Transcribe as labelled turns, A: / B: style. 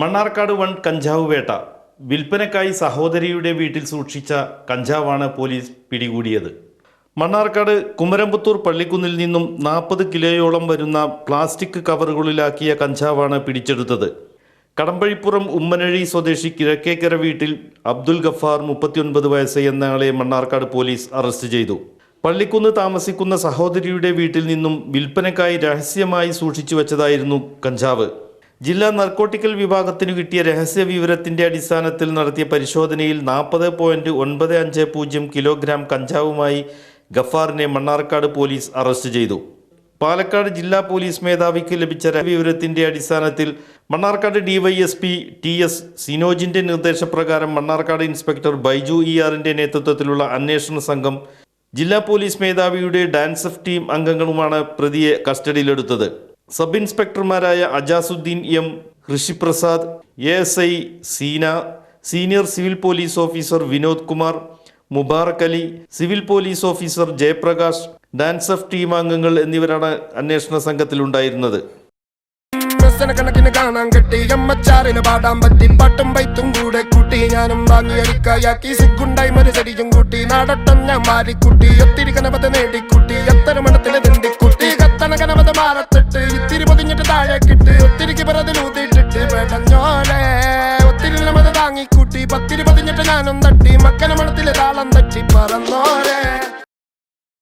A: Mannarkkad one കഞ്ചാവ് വേട്ട. വിൽപ്പനക്കായി സഹോദരിയുടെ വീട്ടിൽ സൂക്ഷിച്ച കഞ്ചാവാണ് പോലീസ് പിടികൂടിയത്. മണ്ണാർക്കാട് കുമരമ്പത്തൂർ പള്ളിക്കുന്നിൽ നിന്നും നാൽപ്പത് കിലോയോളം വരുന്ന പ്ലാസ്റ്റിക് കവറുകളിലാക്കിയ കഞ്ചാവാണ് പിടിച്ചെടുത്തത്. കടമ്പഴിപ്പുറം ഉമ്മനഴി സ്വദേശി കിഴക്കേക്കര വീട്ടിൽ അബ്ദുൽ ഗഫാർ മുപ്പത്തിയൊൻപത് വയസ്സ് എന്നയാളെ മണ്ണാർക്കാട് പോലീസ് അറസ്റ്റ് ചെയ്തു. പള്ളിക്കുന്ന് താമസിക്കുന്ന സഹോദരിയുടെ വീട്ടിൽ നിന്നും വിൽപ്പനക്കായി രഹസ്യമായി സൂക്ഷിച്ചു വച്ചതായിരുന്നു കഞ്ചാവ്. ജില്ലാ നർക്കോട്ടിക്കൽ വിഭാഗത്തിനു കിട്ടിയ രഹസ്യ വിവരത്തിന്റെ അടിസ്ഥാനത്തിൽ നടത്തിയ പരിശോധനയിൽ നാൽപ്പത് പോയിന്റ് ഒൻപത് അഞ്ച് പൂജ്യം കിലോഗ്രാം കഞ്ചാവുമായി ഗഫാറിനെ മണ്ണാർക്കാട് പോലീസ് അറസ്റ്റ് ചെയ്തു. പാലക്കാട് ജില്ലാ പോലീസ് മേധാവിക്ക് ലഭിച്ച വിവരത്തിന്റെ അടിസ്ഥാനത്തിൽ മണ്ണാർക്കാട് ഡിവൈഎസ്പി ടി എസ് സിനോജിന്റെ നിർദ്ദേശപ്രകാരം മണ്ണാർക്കാട് ഇൻസ്പെക്ടർ ബൈജു ഇ ആറിന്റെ നേതൃത്വത്തിലുള്ള അന്വേഷണ സംഘം ജില്ലാ പോലീസ് മേധാവിയുടെ ഡാൻസഫ് ടീം അംഗങ്ങളുമാണ് പ്രതിയെ കസ്റ്റഡിയിലെടുത്തത്. Sub ഇൻസ്പെക്ടർമാരായ Ajasuddin M Rishiprasad A S I Seena senior civil police officer Vinod Kumar Mubarak Ali civil police officer Jayaprakash DANSAF team അംഗങ്ങൾ എന്നിവരാണ് അന്വേഷണ സംഘത്തിലുണ്ടായിരുന്നത്
B: കണക്കിന് കൂടെ കൂട്ടി ഞാനും കൂട്ടി. ഒത്തിരി കനപത നേടിക്കുട്ടി. എത്ര മണത്തിൽ തിണ്ടിക്കുട്ടി. കത്തണ കനപത പൊതിഞ്ഞിട്ട് താഴേക്കിട്ട് ഒത്തിരിക്ക് പിറതിലൂതിയിട്ടിട്ട് പെടഞ്ഞോലെ ഒത്തിരി നമ്മൾ താങ്ങിക്കൂട്ടി. പത്തിരി പതിഞ്ഞിട്ട് ഞാനും തട്ടി. മക്കന മണത്തിലെ താളം തട്ടി. പറന്നോരെ